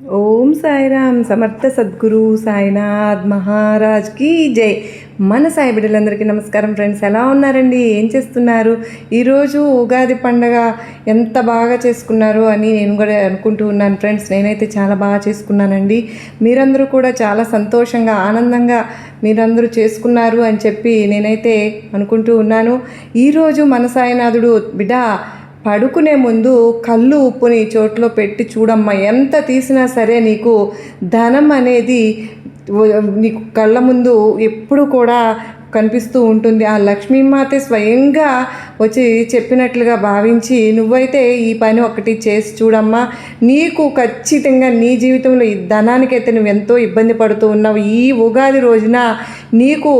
ఓం సాయిరామ్ సమర్థ సద్గురు సాయినాథ్ మహారాజ్కి జై. మన సాయి బిడ్డలందరికీ నమస్కారం ఫ్రెండ్స్ ఎలా ఉన్నారండి? ఏం చేస్తున్నారు? ఈరోజు ఉగాది పండగ ఎంత బాగా చేసుకున్నారు అని నేను కూడా అనుకుంటూ ఉన్నాను ఫ్రెండ్స్. నేనైతే చాలా బాగా చేసుకున్నానండి. మీరందరూ కూడా చాలా సంతోషంగా ఆనందంగా మీరందరూ చేసుకున్నారు అని చెప్పి నేనైతే అనుకుంటూ ఉన్నాను. ఈరోజు మన సాయినాథుడు బిడ్డ పడుకునే ముందు కళ్ళు ఉప్పుని చోట్లో పెట్టి చూడమ్మా ఎంత తీసినా సరే నీకు ధనం అనేది నీకు కళ్ళ ముందు ఎప్పుడు కూడా కనిపిస్తూ ఉంటుంది. ఆ లక్ష్మీమాతే స్వయంగా వచ్చి చెప్పినట్లుగా భావించి నువ్వైతే ఈ పని ఒకటి చేసి చూడమ్మా నీకు ఖచ్చితంగా నీ జీవితంలో ఈ ధనానికైతే నువ్వు ఎంతో ఇబ్బంది పడుతూ ఉన్నావు. ఈ ఉగాది రోజున నీకు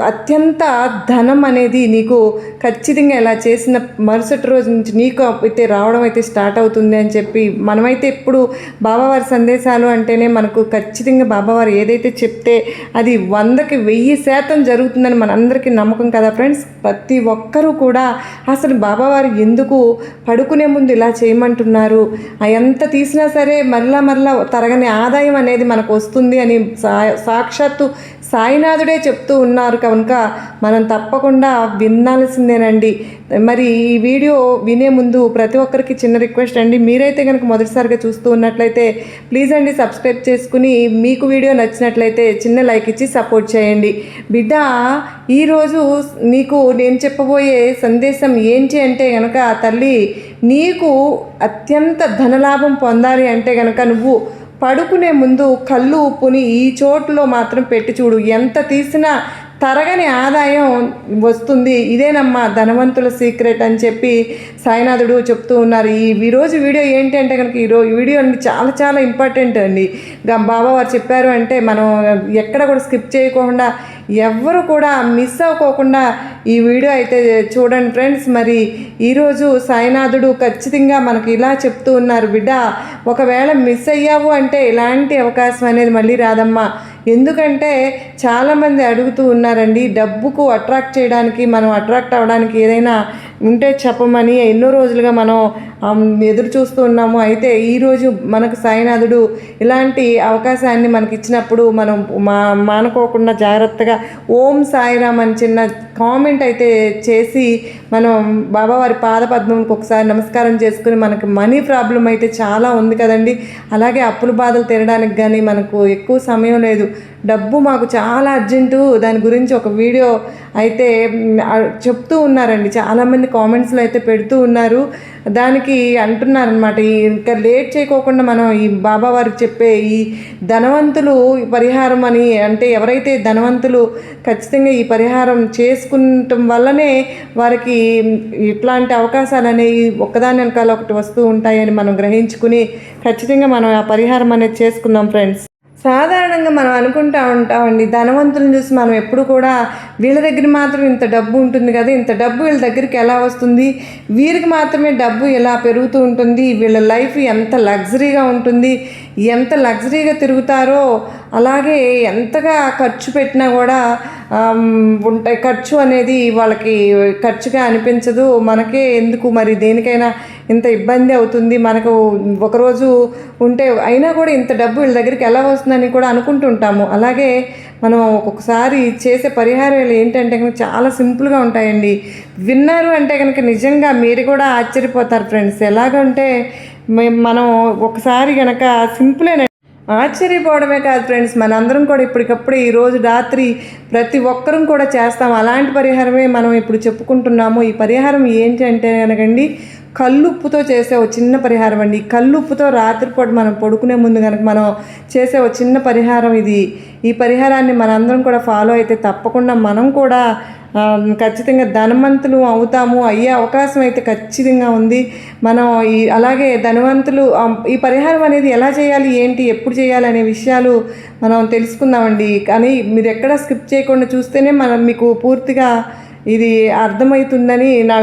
అత్యంత ధనం అనేది నీకు ఖచ్చితంగా ఇలా చేసిన మరుసటి రోజు నుంచి నీకు అయితే రావడం అయితే స్టార్ట్ అవుతుంది అని చెప్పి మనమైతే ఎప్పుడు బాబావారి సందేశాలు అంటేనే మనకు ఖచ్చితంగా బాబావారు ఏదైతే చెప్తే అది వందకి వెయ్యి శాతం జరుగుతుందని మనందరికీ నమ్మకం కదా ఫ్రెండ్స్. ప్రతి ఒక్కరూ కూడా అసలు బాబావారు ఎందుకు పడుకునే ముందు ఇలా చేయమంటున్నారు? ఎంత తీసినా సరే మరలా మరలా తరగని ఆదాయం అనేది మనకు వస్తుంది అని సా సాక్షాత్తు సాయినాథుడే చెప్తూ ఉన్నారు కనుక మనం తప్పకుండా వినాల్సిందేనండి. మరి ఈ వీడియో వినే ముందు ప్రతి ఒక్కరికి చిన్న రిక్వెస్ట్ అండి. మీరైతే కనుక మొదటిసారిగా చూస్తూ ఉన్నట్లయితే ప్లీజ్ అండి సబ్స్క్రైబ్ చేసుకుని మీకు వీడియో నచ్చినట్లయితే చిన్న లైక్ ఇచ్చి సపోర్ట్ చేయండి. బిడ్డ ఈరోజు నీకు నేను చెప్పబోయే సందేశం ఏంటి అంటే కనుక తల్లి నీకు అత్యంత ధనలాభం పొందాలి అంటే కనుక నువ్వు పడుకునే ముందు కళ్ళు ఉప్పుని ఈ చోటులో మాత్రం పెట్టి చూడు. ఎంత తీసినా తరగని ఆదాయం వస్తుంది. ఇదేనమ్మా ధనవంతుల సీక్రెట్ అని చెప్పి సాయినాథుడు చెప్తూ ఉన్నారు. ఈ ఈరోజు వీడియో ఏంటి అంటే కనుక ఈరోజు వీడియో అండి చాలా చాలా ఇంపార్టెంట్ అండి. బాబా వారు చెప్పారు అంటే మనం ఎక్కడ కూడా స్కిప్ చేయకుండా ఎవ్వరు కూడా మిస్ అవ్వకోకుండా ఈ వీడియో అయితే చూడండి ఫ్రెండ్స్. మరి ఈరోజు సాయినాథుడు ఖచ్చితంగా మనకి ఇలా చెప్తూ ఉన్నారు బిడ్డ ఒకవేళ మిస్ అయ్యావు అంటే ఇలాంటి అవకాశం అనేది మళ్ళీ రాదమ్మా. ఎందుకంటే చాలామంది అడుగుతూ ఉన్నారండి డబ్బుకు అట్రాక్ట్ చేయడానికి మనం అట్రాక్ట్ అవ్వడానికి ఏదైనా ఉంటే చెప్పమని ఎన్నో రోజులుగా మనం ఎదురు చూస్తూ ఉన్నాము. అయితే ఈరోజు మనకు సాయినాథుడు ఇలాంటి అవకాశాన్ని మనకి ఇచ్చినప్పుడు మనం మా మానుకోకుండా జాగ్రత్తగా ఓం సాయిరామ్ అని చిన్న కామెంట్ అయితే చేసి మనం బాబావారి పాదపద్మంకి ఒకసారి నమస్కారం చేసుకుని మనకి మనీ ప్రాబ్లం అయితే చాలా ఉంది కదండి. అలాగే అప్పుల బాధలు తినడానికి కానీ మనకు ఎక్కువ సమయం లేదు. డబ్బు మాకు చాలా అర్జెంటు. దాని గురించి ఒక వీడియో అయితే చెప్తూ ఉన్నారండి. చాలామంది కామెంట్స్లో అయితే పెడుతూ ఉన్నారు. దానికి అంటున్నారనమాట ఇంకా లేట్ చేయకోకుండా మనం ఈ బాబా వారికి చెప్పే ఈ ధనవంతులు పరిహారం అని అంటే ఎవరైతే ధనవంతులు ఖచ్చితంగా ఈ పరిహారం చేసి చేసుకుంటం వల్లనే వారికి ఇట్లాంటి అవకాశాలు అనేవి ఒక్కదాని వెనకాల ఒకటి వస్తూ ఉంటాయని మనం గ్రహించుకుని ఖచ్చితంగా మనం ఆ పరిహారం అనేది చేసుకుందాం ఫ్రెండ్స్. సాధారణంగా మనం అనుకుంటా ఉంటామండి ధనవంతులను చూసి మనం ఎప్పుడు కూడా వీళ్ళ దగ్గర మాత్రం ఇంత డబ్బు ఉంటుంది కదా ఇంత డబ్బు వీళ్ళ దగ్గరికి ఎలా వస్తుంది? వీరికి మాత్రమే డబ్బు ఎలా పెరుగుతూ ఉంటుంది? వీళ్ళ లైఫ్ ఎంత లగ్జరీగా ఉంటుంది? ఎంత లగ్జరీగా తిరుగుతారో అలాగే ఎంతగా ఖర్చు పెట్టినా కూడా ఉంటాయి ఖర్చు అనేది వాళ్ళకి ఖర్చుగా అనిపించదు. మనకే ఎందుకు మరి దేనికైనా ఇంత ఇబ్బంది అవుతుంది. మనకు ఒకరోజు ఉంటే అయినా కూడా ఇంత డబ్బు వీళ్ళ దగ్గరికి ఎలా వస్తుందని కూడా అనుకుంటుంటాము. అలాగే మనం ఒక్కొక్కసారి చేసే పరిహారాలు ఏంటంటే కనుక చాలా సింపుల్గా ఉంటాయండి. విన్నారు అంటే కనుక నిజంగా మీరు కూడా ఆశ్చర్యపోతారు ఫ్రెండ్స్. ఎలాగంటే మనం ఒకసారి కనుక సింపులేనండి ఆశ్చర్యపోవడమే కాదు ఫ్రెండ్స్ మనందరం కూడా ఇప్పటికప్పుడు ఈరోజు రాత్రి ప్రతి ఒక్కరం కూడా చేస్తాం. అలాంటి పరిహారమే మనం ఇప్పుడు చెప్పుకుంటున్నాము. ఈ పరిహారం ఏంటి అంటే కనుకండి కల్లుప్పుతో చేసే ఒక చిన్న పరిహారం అండి. ఈ కల్లుప్పుతో రాత్రిపూట మనం పడుకునే ముందు కనుక మనం చేసే ఒక చిన్న పరిహారం ఇది. ఈ పరిహారాన్ని మనందరం కూడా ఫాలో అయితే తప్పకుండా మనం కూడా ఖచ్చితంగా ధనవంతులు అవుతాము. అయ్యే అవకాశం అయితే ఖచ్చితంగా ఉంది. మనం ఈ అలాగే ధనవంతులు ఈ పరిహారం అనేది ఎలా చేయాలి ఏంటి ఎప్పుడు చేయాలి అనే విషయాలు మనం తెలుసుకుందామండి. కానీ మీరు ఎక్కడ స్కిప్ చేయకుండా చూస్తేనే మనం మీకు పూర్తిగా ఇది అర్థమవుతుందని నా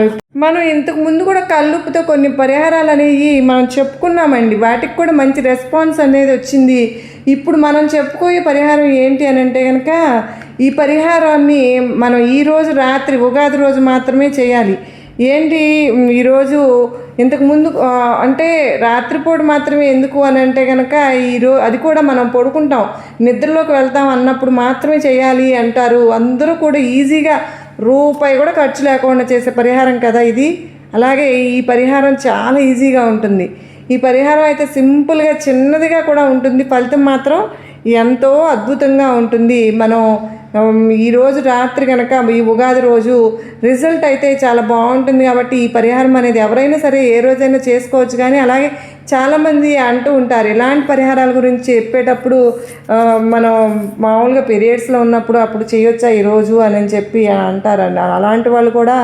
మనం ఇంతకు ముందు కూడా కల్లుపుతో కొన్ని పరిహారాలు అనేవి మనం చెప్పుకున్నామండి. వాటికి కూడా మంచి రెస్పాన్స్ అనేది వచ్చింది. ఇప్పుడు మనం చెప్పుకోయే పరిహారం ఏంటి అని అంటే కనుక ఈ పరిహారాన్ని మనం ఈరోజు రాత్రి ఉగాది రోజు మాత్రమే చేయాలి. ఏంటి? ఈరోజు ఇంతకుముందు అంటే రాత్రిపూట మాత్రమే ఎందుకు అని అంటే కనుక ఈరో అది కూడా మనం పడుకుంటాం. నిద్రలోకి వెళ్తాం అన్నప్పుడు మాత్రమే చేయాలి అంటారు. అందరూ కూడా ఈజీగా రూపాయి కూడా ఖర్చు లేకుండా చేసే పరిహారం కదా ఇది. అలాగే ఈ పరిహారం చాలా ఈజీగా ఉంటుంది. ఈ పరిహారం అయితే సింపుల్గా చిన్నదిగా కూడా ఉంటుంది. ఫలితం మాత్రం ఎంతో అద్భుతంగా ఉంటుంది. మనం ఈరోజు రాత్రి కనుక ఈ ఉగాది రోజు రిజల్ట్ అయితే చాలా బాగుంటుంది కాబట్టి ఈ పరిహారం అనేది ఎవరైనా సరే ఏ రోజైనా చేసుకోవచ్చు. కానీ అలాగే చాలామంది అంటూ ఉంటారు ఇలాంటి పరిహారాల గురించి చెప్పేటప్పుడు మనం మామూలుగా పీరియడ్స్లో ఉన్నప్పుడు అప్పుడు చేయొచ్చా ఈరోజు అని అని చెప్పి అంటారండి అలాంటి వాళ్ళు కూడా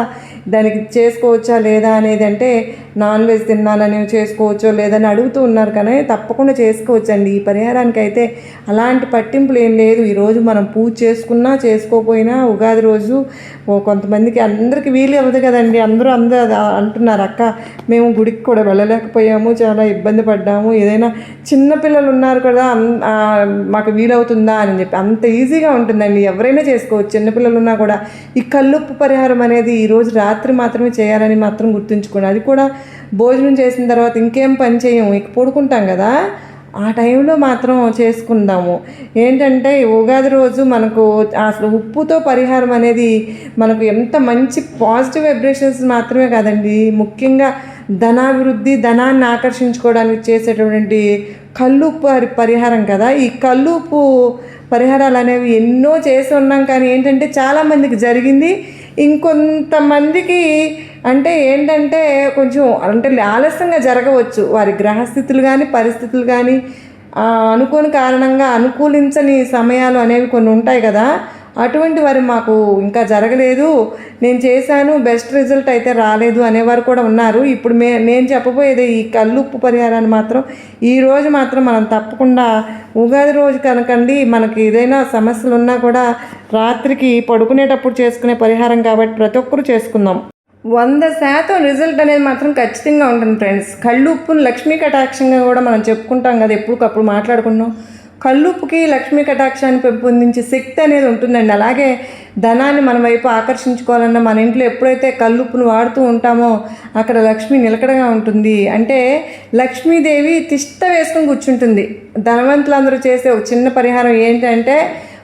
దానికి చేసుకోవచ్చా లేదా అనేది అంటే నాన్ వెజ్ తిన్నానని చేసుకోవచ్చో లేదని అడుగుతూ ఉన్నారు కానీ తప్పకుండా చేసుకోవచ్చండి. ఈ పరిహారానికి అయితే అలాంటి పట్టింపులు ఏం లేదు. ఈరోజు మనం పూజ చేసుకున్నా చేసుకోకపోయినా ఉగాది రోజు ఓ కొంతమందికి అందరికీ వీలు అవ్వదు కదండి. అందరూ అందరూ అది అంటున్నారు అక్క మేము గుడికి కూడా వెళ్ళలేకపోయాము చాలా ఇబ్బంది పడ్డాము. ఏదైనా చిన్నపిల్లలు ఉన్నారు కదా మాకు వీలవుతుందా? అని చెప్పి అంత ఈజీగా ఉంటుందండి. ఎవరైనా చేసుకోవచ్చు. చిన్నపిల్లలు ఉన్నా కూడా ఈ కల్లుప్పు పరిహారం అనేది ఈరోజు రాత్రి మాత్రమే చేయాలని మాత్రం గుర్తుంచుకోండి. అది కూడా భోజనం చేసిన తర్వాత ఇంకేం పని చేయము. ఇక పడుకుంటాం కదా. ఆ టైంలో మాత్రం చేసుకుందాము. ఏంటంటే ఉగాది రోజు మనకు అసలు ఉప్పుతో పరిహారం అనేది మనకు ఎంత మంచి పాజిటివ్ వైబ్రేషన్స్ మాత్రమే కాదండి. ముఖ్యంగా ధనాభివృద్ధి ధనాన్ని ఆకర్షించుకోవడానికి చేసేటటువంటి కల్లుప్పు పరి- పరిహారం కదా. ఈ కల్లుప్పు పరిహారాలు అనేవి ఎన్నో చేసి ఉన్నాం కానీ ఏంటంటే చాలామందికి జరిగింది. ఇంకొంతమందికి అంటే ఏంటంటే కొంచెం అంటే ఆలస్యంగా జరగవచ్చు. వారి గ్రహస్థితులు కానీ పరిస్థితులు కానీ అనుకోని కారణంగా అనుకూలించని సమయాలు అనేవి కొన్ని ఉంటాయి కదా. అటువంటి వారు మాకు ఇంకా జరగలేదు. నేను చేశాను బెస్ట్ రిజల్ట్ అయితే రాలేదు అనేవారు కూడా ఉన్నారు. ఇప్పుడు మే నేను చెప్పబోయేది ఈ కల్లుప్పు పరిహారాన్ని మాత్రం ఈ రోజు మాత్రం మనం తప్పకుండా ఉగాది రోజు కనుకండి. మనకి ఏదైనా సమస్యలు ఉన్నా కూడా రాత్రికి పడుకునేటప్పుడు చేసుకునే పరిహారం కాబట్టి ప్రతి ఒక్కరు చేసుకుందాం. వంద శాతం రిజల్ట్ అనేది మాత్రం ఖచ్చితంగా ఉంటుంది ఫ్రెండ్స్ కళ్ళు ఉప్పును లక్ష్మీ కటాక్షంగా కూడా మనం చెప్పుకుంటాం కదా ఎప్పటికప్పుడు మాట్లాడుకున్నాం కళ్ళుప్పుకి లక్ష్మీ కటాక్షాన్ని పెంపొందించే శక్తి అనేది ఉంటుందండి. అలాగే ధనాన్ని మన వైపు ఆకర్షించుకోవాలన్నా మన ఇంట్లో ఎప్పుడైతే కళ్ళుప్పును వాడుతూ ఉంటామో అక్కడ లక్ష్మి నిలకడగా ఉంటుంది. అంటే లక్ష్మీదేవి తిష్ట వేసుకుని కూర్చుంటుంది. ధనవంతులందరూ చేసే ఒక చిన్న పరిహారం ఏంటంటే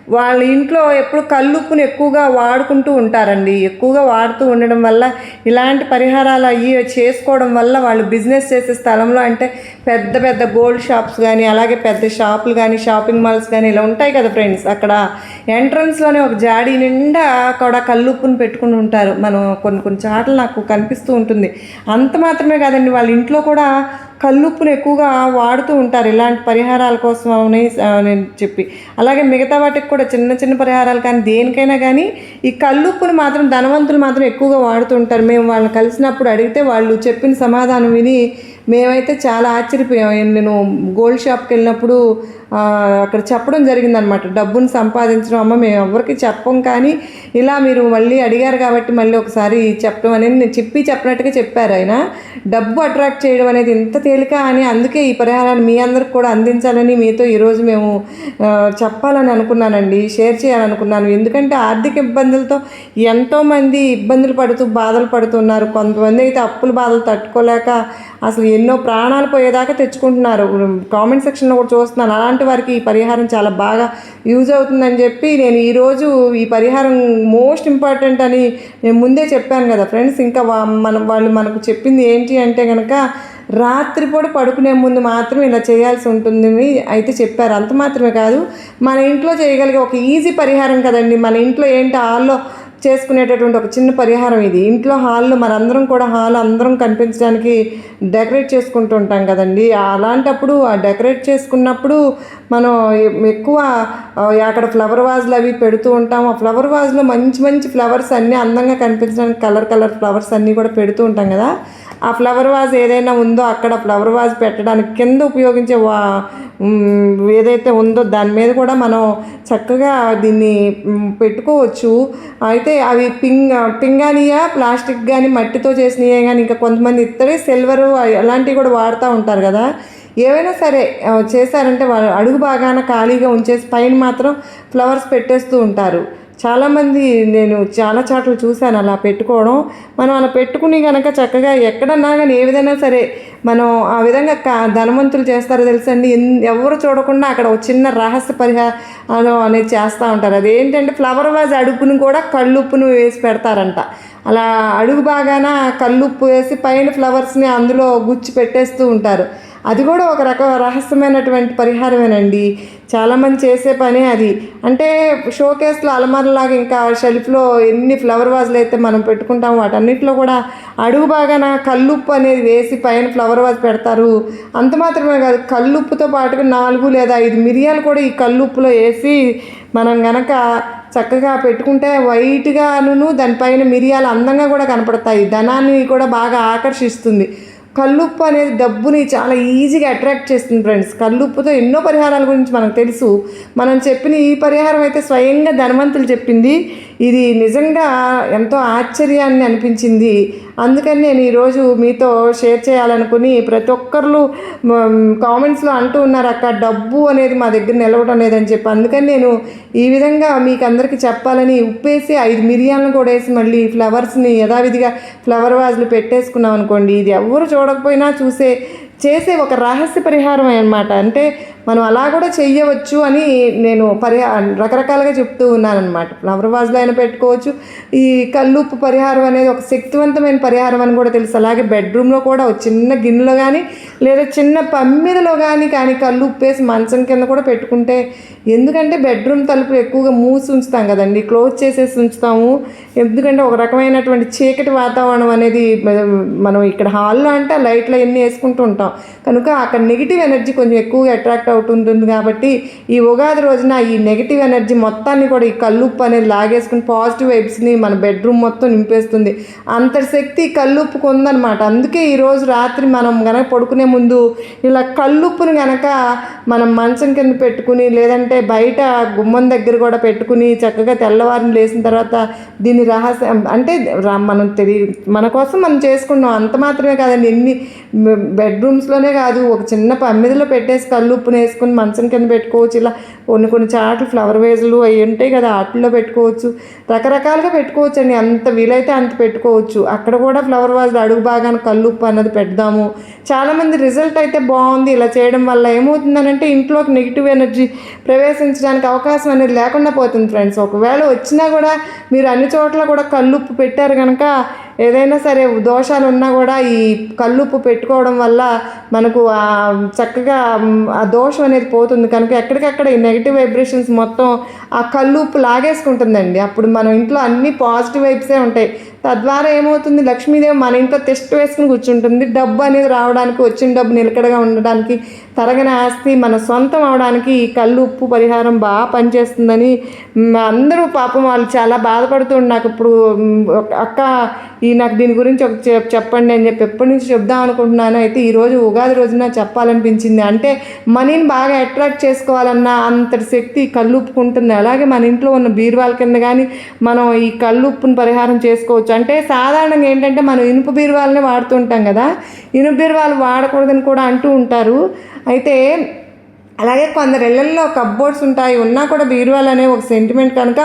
వాళ్ళ ఇంట్లో ఎప్పుడు కల్లుప్పుని ఎక్కువగా వాడుకుంటూ ఉంటారండి. ఎక్కువగా వాడుతూ ఉండడం వల్ల ఇలాంటి పరిహారాలు అవి చేసుకోవడం వల్ల వాళ్ళు బిజినెస్ చేసే స్థలంలో అంటే పెద్ద పెద్ద గోల్డ్ షాప్స్ కానీ అలాగే పెద్ద షాపులు కానీ షాపింగ్ మాల్స్ కానీ ఇలా ఉంటాయి కదా ఫ్రెండ్స్. అక్కడ ఎంట్రన్స్లోనే ఒక జాడీ నిండా కూడా కల్లుప్పుని పెట్టుకుని ఉంటారు. మనం కొన్ని కొన్ని చాట్లు నాకు కనిపిస్తూ ఉంటుంది. అంత మాత్రమే కాదండి వాళ్ళ ఇంట్లో కూడా కల్లుప్పును ఎక్కువగా వాడుతూ ఉంటారు. ఇలాంటి పరిహారాల కోసం అని నేను చెప్పి. అలాగే మిగతా వాటికి కూడా చిన్న చిన్న పరిహారాలు కానీ దేనికైనా కానీ ఈ కల్లుప్పును మాత్రం ధనవంతులు మాత్రం ఎక్కువగా వాడుతూ ఉంటారు. మేము వాళ్ళని కలిసినప్పుడు అడిగితే వాళ్ళు చెప్పిన సమాధానం విని మేమైతే చాలా ఆశ్చర్యపోయాం. నేను గోల్డ్ షాప్కి వెళ్ళినప్పుడు అక్కడ చెప్పడం జరిగిందనమాట డబ్బును సంపాదించడం అమ్మ మేము ఎవరికి చెప్పం కానీ ఇలా మీరు మళ్ళీ అడిగారు కాబట్టి మళ్ళీ ఒకసారి చెప్పడం అనేది నేను చెప్పి చెప్పినట్టుగా చెప్పారు ఆయన. డబ్బు అట్రాక్ట్ చేయడం అనేది ఇంత తేలిక అని అందుకే ఈ పరిహారాన్ని మీ అందరికి కూడా అందించాలని మీతో ఈరోజు మేము చెప్పాలని అనుకున్నానండి షేర్ చేయాలనుకున్నాను. ఎందుకంటే ఆర్థిక ఇబ్బందులతో ఎంతోమంది ఇబ్బందులు పడుతూ బాధలు పడుతున్నారు. కొంతమంది అయితే అప్పుల బాధలు తట్టుకోలేక అసలు ఎన్నో ప్రాణాలు పోయేదాకా తెచ్చుకుంటున్నారు. కామెంట్ సెక్షన్లో కూడా చూస్తున్నాను. అలాంటి వారికి ఈ పరిహారం చాలా బాగా యూజ్ అవుతుందని చెప్పి నేను ఈరోజు ఈ పరిహారం మోస్ట్ ఇంపార్టెంట్ అని నేను ముందే చెప్పాను కదా ఫ్రెండ్స్. ఇంకా మనం వాళ్ళు మనకు చెప్పింది ఏంటి అంటే కనుక రాత్రిపూట పడుకునే ముందు మాత్రం ఇలా చేయాల్సి ఉంటుందని అయితే చెప్పారు. అంత మాత్రమే కాదు మన ఇంట్లో చేయగలిగే ఒక ఈజీ పరిహారం కదండి. మన ఇంట్లో ఏంటి హాల్లో చేసుకునేటటువంటి ఒక చిన్న పరిహారం ఇది. ఇంట్లో హాల్లో మనందరం కూడా హాల్ అందరం కనిపించడానికి డెకరేట్ చేసుకుంటూ ఉంటాం కదండి. అలాంటప్పుడు ఆ డెకరేట్ చేసుకున్నప్పుడు మనం ఎక్కువ అక్కడ ఫ్లవర్ వాజ్లు అవి పెడుతూ ఉంటాం. ఆ ఫ్లవర్ వాజ్లో మంచి మంచి ఫ్లవర్స్ అన్నీ అందంగా కనిపించడానికి కలర్ కలర్ ఫ్లవర్స్ అన్నీ కూడా పెడుతూ ఉంటాం కదా. ఆ ఫ్లవర్ వాజ్ ఏదైనా ఉందో అక్కడ ఫ్లవర్ వాజ్ పెట్టడానికి కింద ఉపయోగించే వా ఏదైతే ఉందో దాని మీద కూడా మనం చక్కగా దీన్ని పెట్టుకోవచ్చు. అయితే అవి పింగ్ పింగానియా ప్లాస్టిక్ కానీ మట్టితో చేసినవి కానీ ఇంకా కొంతమంది ఇత్తడి సిల్వర్ అలాంటివి కూడా వాడుతూ ఉంటారు కదా. ఏవైనా సరే చేశారంటే వాళ్ళు అడుగు బాగాన ఖాళీగా ఉంచేసి పైన మాత్రం ఫ్లవర్స్ పెట్టేస్తూ ఉంటారు. చాలామంది నేను చాలా చాట్లు చూశాను అలా పెట్టుకోవడం. మనం అలా పెట్టుకుని కనుక చక్కగా ఎక్కడన్నా కానీ ఏ విధంగా సరే మనం ఆ విధంగా క ధనవంతులు చేస్తారో తెలుసండి. ఎన్- ఎవరు చూడకుండా అక్కడ ఒక చిన్న రహస్య పరిహారం అనేది చేస్తూ ఉంటారు. అదేంటంటే ఫ్లవర్ వాజ్ అడుగును కూడా కళ్ళుప్పును వేసి పెడతారంట. అలా అడుగు బాగాన కళ్ళుప్పు వేసి పైన ఫ్లవర్స్ని అందులో గుచ్చి పెట్టేస్తూ ఉంటారు. అది కూడా ఒక రక రహస్యమైనటువంటి పరిహారమేనండి. చాలామంది చేసే పని అది. అంటే షోకేస్లో అలమారలాగా ఇంకా షెల్ఫ్లో ఎన్ని ఫ్లవర్ వాజ్లు అయితే మనం పెట్టుకుంటాం వాటన్నిటిలో కూడా అడుగు బాగాన కల్లుప్పు అనేది వేసి పైన ఫ్లవర్ వాజ్ పెడతారు. అంత మాత్రమే కాదు కల్లుప్పుతో పాటుగా నాలుగు లేదా ఐదు మిరియాలు కూడా ఈ కల్లుప్పులో వేసి మనం గనక చక్కగా పెట్టుకుంటే వైట్గాను దానిపైన మిరియాలు అందంగా కూడా కనపడతాయి. ధనాన్ని కూడా బాగా ఆకర్షిస్తుంది. కల్లుప్పు అనేది డబ్బుని చాలా ఈజీగా అట్రాక్ట్ చేస్తుంది ఫ్రెండ్స్. కల్లుప్పుతో ఎన్నో పరిహారాల గురించి మనకు తెలుసు. మనం చెప్పిన ఈ పరిహారం అయితే స్వయంగా ధనవంతులు చెప్పింది. ఇది నిజంగా ఎంతో ఆశ్చర్యాన్ని అనిపించింది. అందుకని నేను ఈరోజు మీతో షేర్ చేయాలనుకుని ప్రతి ఒక్కరు కామెంట్స్లో అంటూ ఉన్నారు అక్క డబ్బు అనేది మా దగ్గర నిలవడం లేదని చెప్పి. అందుకని నేను ఈ విధంగా మీకు అందరికీ చెప్పాలని ఉప్పేసి ఐదు మిరియాలను కూడా వేసి మళ్ళీ ఫ్లవర్స్ని యథావిధిగా ఫ్లవర్ వాజ్లు పెట్టేసుకున్నాం అనుకోండి. ఇది ఎవరు చూడకపోయినా చూసే చేసే ఒక రహస్య పరిహారం అనమాట అంటే మనం అలా కూడా చెయ్యవచ్చు అని నేను పరిహా రకరకాలుగా చెప్తూ ఉన్నాను అనమాట ఫ్లవర్ వాజ్లో అయినా పెట్టుకోవచ్చు. ఈ కల్లుప్పు పరిహారం అనేది ఒక శక్తివంతమైన పరిహారం అని కూడా తెలుసు. అలాగే బెడ్రూమ్లో కూడా ఒక చిన్న గిన్నెలో కానీ లేదా చిన్న పమ్మిదలో కానీ కానీ కల్లుప్పు వేసి మంచం కింద కూడా పెట్టుకుంటే ఎందుకంటే బెడ్రూమ్ తలుపులు ఎక్కువగా మూసి ఉంచుతాం కదండి. క్లోజ్ చేసేసి ఉంచుతాము. ఎందుకంటే ఒక రకమైనటువంటి చీకటి వాతావరణం అనేది మనం ఇక్కడ హాల్లో అంటే లైట్లు అన్నీ వేసుకుంటూ ఉంటాం. కనుక అక్కడ నెగిటివ్ ఎనర్జీ కొంచెం ఎక్కువగా అట్రాక్ట్ అవుతుంటుంది కాబట్టి ఈ ఉగాది రోజున ఈ నెగిటివ్ ఎనర్జీ మొత్తాన్ని కూడా ఈ కల్లుప్పు అనేది లాగేసుకుని పాజిటివ్ వైబ్స్ని మన బెడ్రూమ్ మొత్తం నింపేస్తుంది. అంతటి శక్తి కల్లుప్పుకు ఉందన్నమాట. అందుకే ఈరోజు రాత్రి మనం గనక పడుకునే ముందు ఇలా కల్లుప్పుని గనక మనం మంచం కింద పెట్టుకుని లేదంటే బయట గుమ్మం దగ్గర కూడా పెట్టుకుని చక్కగా తెల్లవారిని లేచిన తర్వాత దీని రహస్యం అంటే రా- మనం తెలియ మన కోసం మనం చేసుకున్నాం అంత మాత్రమే కాదండి. ఎన్ని బెడ్రూమ్స్లోనే కాదు ఒక చిన్న పమ్మిదిలో పెట్టేసి కల్లుప్పునే వేసుకుని మంచం కింద పెట్టుకోవచ్చు. ఇలా కొన్ని కొన్ని చాట్లు ఫ్లవర్ వేజులు అవి ఉంటాయి కదా వాటిల్లో పెట్టుకోవచ్చు. రకరకాలుగా పెట్టుకోవచ్చు అండి అంత వీలైతే అంత పెట్టుకోవచ్చు. అక్కడ కూడా ఫ్లవర్ వాజ్ అడుగు భాగాన కల్లుప్పు అన్నది పెడదాము. చాలామంది రిజల్ట్ అయితే బాగుంది. ఇలా చేయడం వల్ల ఏమవుతుందనంటే ఇంట్లోకి నెగిటివ్ ఎనర్జీ ప్రవేశించడానికి అవకాశం అనేది లేకుండా పోతుంది ఫ్రెండ్స్ ఒకవేళ వచ్చినా కూడా మీరు అన్ని చోట్ల కూడా కల్లుప్పు పెట్టారు కనుక ఏదైనా సరే దోషాలు ఉన్నా కూడా ఈ కల్లుప్పు పెట్టుకోవడం వల్ల మనకు ఆ చక్కగా ఆ దోషం అనేది పోతుంది. కనుక ఎక్కడికక్కడ ఈ నెగిటివ్ వైబ్రేషన్స్ మొత్తం ఆ కల్లుప్పు లాగేసుకుంటుందండి. అప్పుడు మన ఇంట్లో అన్ని పాజిటివ్ వైబ్సే ఉంటాయి. తద్వారా ఏమవుతుంది? లక్ష్మీదేవి మన ఇంట్లో టెస్ట్ వేసుకుని కూర్చుంటుంది. డబ్బు అనేది రావడానికి వచ్చిన డబ్బు నిలకడగా ఉండడానికి తరగని ఆస్తి మన సొంతం అవడానికి ఈ కళ్ళు ఉప్పు పరిహారం బాగా పనిచేస్తుందని అందరూ పాపం వాళ్ళు చాలా బాధపడుతుండే నాకు ఇప్పుడు అక్క ఈ నాకు దీని గురించి ఒక చెప్- చెప్పండి అని చెప్పి ఎప్పటి నుంచి చెప్దాం అనుకుంటున్నాను అయితే ఈరోజు ఉగాది రోజున చెప్పాలనిపించింది. అంటే మనీని బాగా అట్రాక్ట్ చేసుకోవాలన్న అంతటి శక్తి కళ్ళు ఉప్పుకుంటుంది. అలాగే మన ఇంట్లో ఉన్న బీరువాల కింద కానీ మనం ఈ కల్లుప్పుని పరిహారం చేసుకోవచ్చు. అంటే సాధారణంగా ఏంటంటే మనం ఇనుప బీరువాలనే వాడుతుంటాం కదా. ఇనుప బీరువాలు వాడకూడదని కూడా అంటూ ఉంటారు. అయితే అలాగే కొందరు ఇళ్ళల్లో కప్బోర్డ్స్ ఉంటాయి. ఉన్నా కూడా బీరువాలు అనే ఒక సెంటిమెంట్ కనుక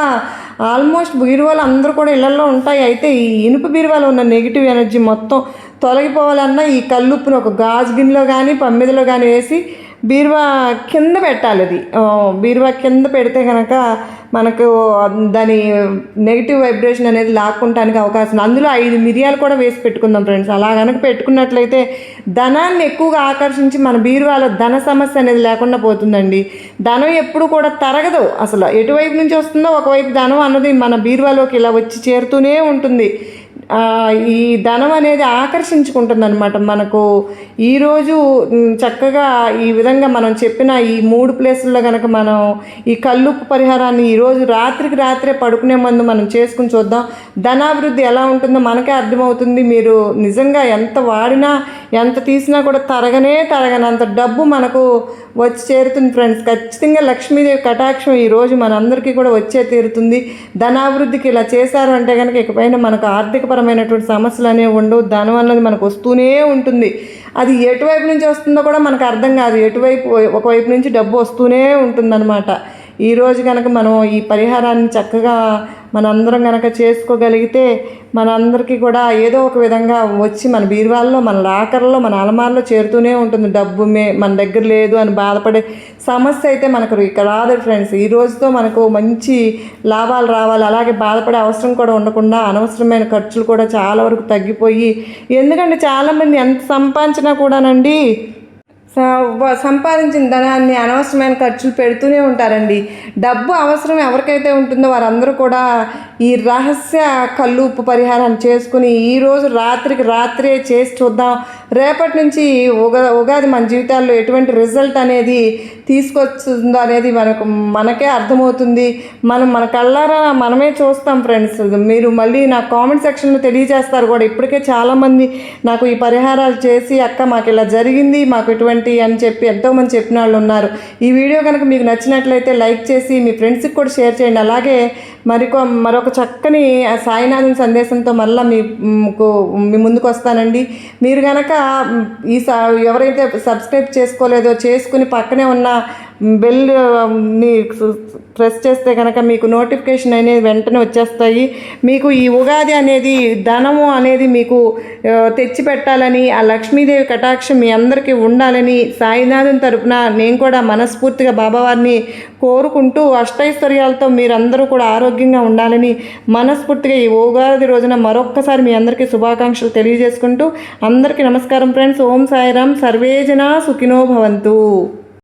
ఆల్మోస్ట్ బీరువాలు అందరూ కూడా ఇళ్ళలో ఉంటాయి. అయితే ఈ ఇనుప బీరువాలో ఉన్న నెగిటివ్ ఎనర్జీ మొత్తం తొలగిపోవాలన్నా ఈ కల్లుప్పును ఒక గాజు గిన్నెలో కానీ పమ్మిదిలో కానీ వేసి బీరువా కింద పెట్టాలి అది. బీరువా కింద పెడితే కనుక మనకు దాని నెగిటివ్ వైబ్రేషన్ అనేది లాక్కుంటానికి అవకాశం అందులో ఐదు మిరియాలు కూడా వేసి పెట్టుకుందాం ఫ్రెండ్స్ అలా కనుక పెట్టుకున్నట్లయితే ధనాన్ని ఎక్కువగా ఆకర్షించి మన బీరువాలో ధన సమస్య అనేది లేకుండా పోతుందండి. ధనం ఎప్పుడు కూడా తరగదు అసలు. ఎటువైపు నుంచి వస్తుందో ఒకవైపు ధనం అన్నది మన బీరువాలోకి ఇలా వచ్చి చేరుతూనే ఉంటుంది. ఈ ధనం అనేది ఆకర్షించుకుంటుంది అనమాట మనకు ఈరోజు చక్కగా ఈ విధంగా మనం చెప్పిన ఈ మూడు ప్లేసుల్లో కనుక మనం ఈ కల్లుప్పు పరిహారాన్ని ఈరోజు రాత్రికి రాత్రే పడుకునే ముందు మనం చేసుకుని చూద్దాం. ధనాభివృద్ధి ఎలా ఉంటుందో మనకే అర్థమవుతుంది. మీరు నిజంగా ఎంత వాడినా ఎంత తీసినా కూడా తరగనే తరగనంత డబ్బు మనకు వచ్చి చేరుతుంది ఫ్రెండ్స్ ఖచ్చితంగా లక్ష్మీదేవి కటాక్షం ఈరోజు మనందరికీ కూడా వచ్చే తీరుతుంది. ధనాభివృద్ధికి ఇలా చేశారు అంటే కనుక ఇకపైన మనకు ఆర్థిక ఆరోగ్యపరమైనటువంటి సమస్యలు అనేవి ఉండవు. దానివల్ల మనకు వస్తూనే ఉంటుంది. అది ఎటువైపు నుంచి వస్తుందో కూడా మనకు అర్థం కాదు. ఎటువైపు ఒకవైపు నుంచి డబ్బు వస్తూనే ఉంటుందన్నమాట. ఈరోజు కనుక మనం ఈ పరిహారాన్ని చక్కగా మనందరం కనుక చేసుకోగలిగితే మనందరికీ కూడా ఏదో ఒక విధంగా వచ్చి మన బీరువాల్లో మన లాకర్లో మన అలమార్లో చేరుతూనే ఉంటుంది. డబ్బు మే మన దగ్గర లేదు అని బాధపడే సమస్య అయితే మనకు ఇక రాదు ఫ్రెండ్స్. ఈ రోజుతో మనకు మంచి లాభాలు రావాలి. అలాగే బాధపడే అవసరం కూడా ఉండకుండా అనవసరమైన ఖర్చులు కూడా చాలా వరకు తగ్గిపోయి ఎందుకంటే చాలామంది ఎంత సంపాదించినా కూడానండి సంపాదించిన ధనాన్ని అనవసరమైన ఖర్చులు పెడుతూనే ఉంటారండి. డబ్బు అవసరం ఎవరికైతే ఉంటుందో వారందరూ కూడా ఈ రహస్య కళ్ళు ఉప్పు పరిహారాన్ని చేసుకుని ఈరోజు రాత్రికి రాత్రే చేసి చూద్దాం. రేపటి నుంచి ఉగా ఉగాది మన జీవితాల్లో ఎటువంటి రిజల్ట్ అనేది తీసుకొస్తుందో అనేది మనకు మనకే అర్థమవుతుంది. మనం మన కళ్ళారా మనమే చూస్తాం ఫ్రెండ్స్. మీరు మళ్ళీ నా కామెంట్ సెక్షన్లో తెలియజేస్తారు కూడా. ఇప్పటికే చాలామంది నాకు ఈ పరిహారాలు చేసి అక్క మాకు ఇలా జరిగింది మాకు ఇటువంటి అని చెప్పి ఎంతోమంది చెప్పిన వాళ్ళు ఉన్నారు. ఈ వీడియో కనుక మీకు నచ్చినట్లయితే లైక్ చేసి మీ ఫ్రెండ్స్కి కూడా షేర్ చేయండి. అలాగే మరికొ మరొక చక్కని సాయినాథన్ సందేశంతో మళ్ళీ మీకు మీ ముందుకు వస్తానండి. మీరు కనుక ఈ స ఎవరైతే సబ్స్క్రైబ్ చేసుకోలేదో చేసుకుని పక్కనే ఉన్న బెల్ని ప్రెస్ చేస్తే కనుక మీకు నోటిఫికేషన్ అనేది వెంటనే వచ్చేస్తాయి. మీకు ఈ ఉగాది అనేది ధనము అనేది మీకు తెచ్చిపెట్టాలని ఆ లక్ష్మీదేవి కటాక్షం మీ అందరికీ ఉండాలని సాయినాథన్ తరపున నేను కూడా మనస్ఫూర్తిగా బాబావారిని కోరుకుంటూ అష్టైశ్వర్యాలతో మీరందరూ కూడా ఆరోగ్యంగా ఉండాలని మనస్ఫూర్తిగా ఈ ఉగాది రోజున మరొక్కసారి మీ అందరికీ శుభాకాంక్షలు తెలియజేసుకుంటూ అందరికీ నమస్కారం ఫ్రెండ్స్. ఓం సాయిరామ్. సర్వేజన సుఖినో భవంతు.